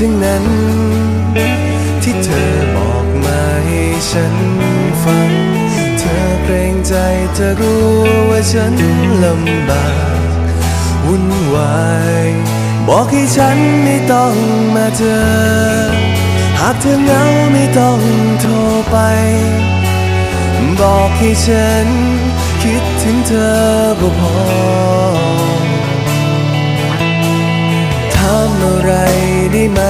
ถึงนั้น ที่เธอบอกมาให้ฉันฟัง เธอเกรงใจเธอรู้ว่าฉันลำบากวุ่นวายบอกให้ฉันไม่ต้องมาเจอ หากเธอเหงาไม่ต้องโทรไป บอกให้ฉันคิดถึงเธอก็พอ ถามอะไรได้ไหม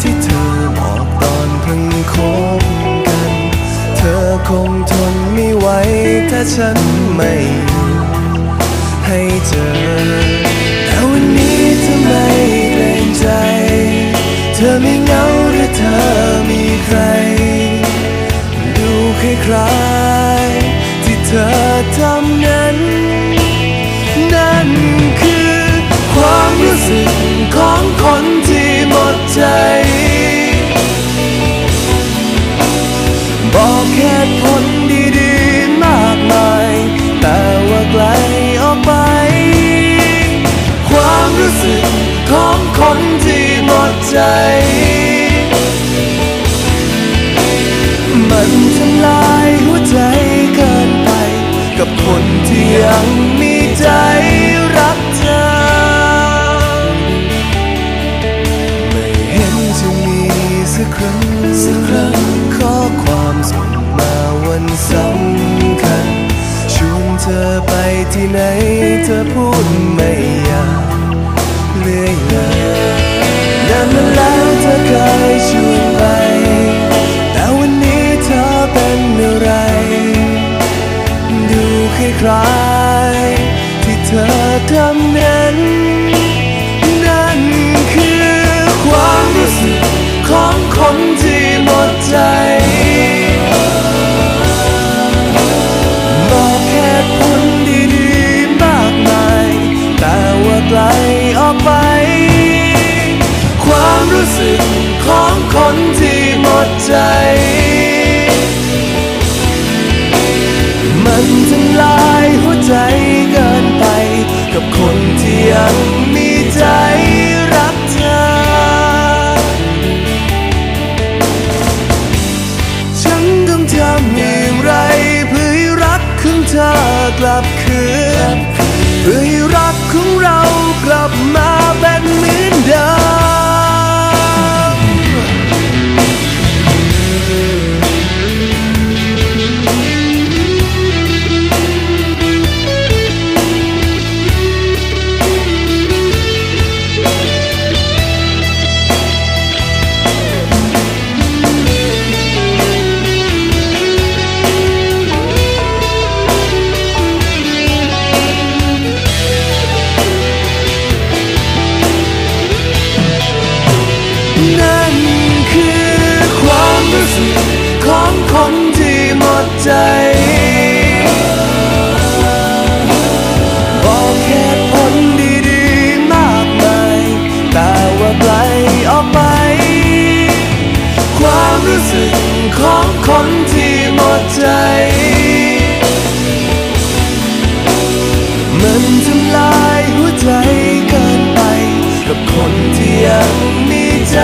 ที่เธอบอกตอนเพิ่งคบกัน เธอคงทนไม่ไหวถ้าฉันไม่อยู่ให้เจอแต่วันนี้เธอไม่เกรงใจ เธอไม่เหงาหรือเธอมีใคร ดูคล้ายๆที่เธอทำนั้น ที่ไหนเธอพูดไม่อยากเลื่อยเลยนานมาแล้วเธอเคยชวนไป แต่วันนี้เธอเป็นอะไร ดูคล้ายๆที่เธอทำนั้น เธอกลับคืนเพื่อให้รักของเรากลับมา มันทำลายหัวใจเกินไป กับคนที่ยังมีใจ